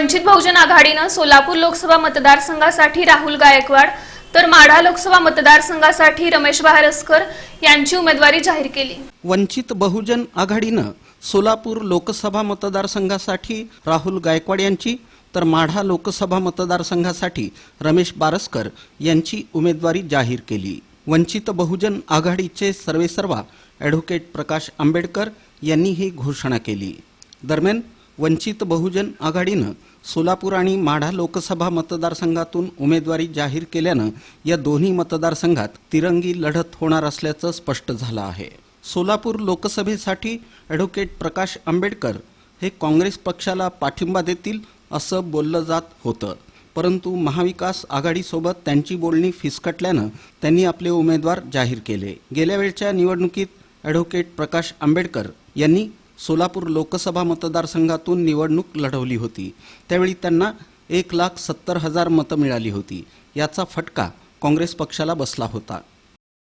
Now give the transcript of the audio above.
वंचित बहुजन आघाडीनं सोलापूर लोकसभा मतदारसंघासाठी राहुल गायकवाड तर माढा लोकसभा मतदारसंघासाठी रमेश बहारसकर यांची उमेदवारी जाहीर केली. वंचित बहुजन आघाडीनं सोलापूर लोकसभा मतदारसंघासाठी राहुल गायकवाड यांची तर माढा लोकसभा मतदारसंघासाठी रमेश बारसकर यांची उमेदवारी जाहीर केली. वंचित बहुजन आघाडीचे सर्वेसर्वा ॲडव्होकेट प्रकाश आंबेडकर यांनी ही घोषणा केली. दरम्यान वंचित बहुजन आघाडीनं सोलापूर आणि माढा लोकसभा मतदारसंघातून उमेदवारी जाहीर केल्यानं या दोन्ही मतदारसंघात तिरंगी लढत होणार असल्याचं स्पष्ट झालं आहे. सोलापूर लोकसभेसाठी ॲडव्होकेट प्रकाश आंबेडकर हे काँग्रेस पक्षाला पाठिंबा देतील असं बोललं जात होतं. परंतु महाविकास आघाडीसोबत त्यांची बोलणी फिसकटल्यानं त्यांनी आपले उमेदवार जाहीर केले. गेल्या वेळच्या निवडणुकीत ॲडव्होकेट प्रकाश आंबेडकर यांनी सोलापूर लोकसभा मतदारसंघातून निवडणूक लढवली होती. त्यावेळी त्यांना एक लाख सत्तर हजार मतं मिळाली होती. याचा फटका काँग्रेस पक्षाला बसला होता.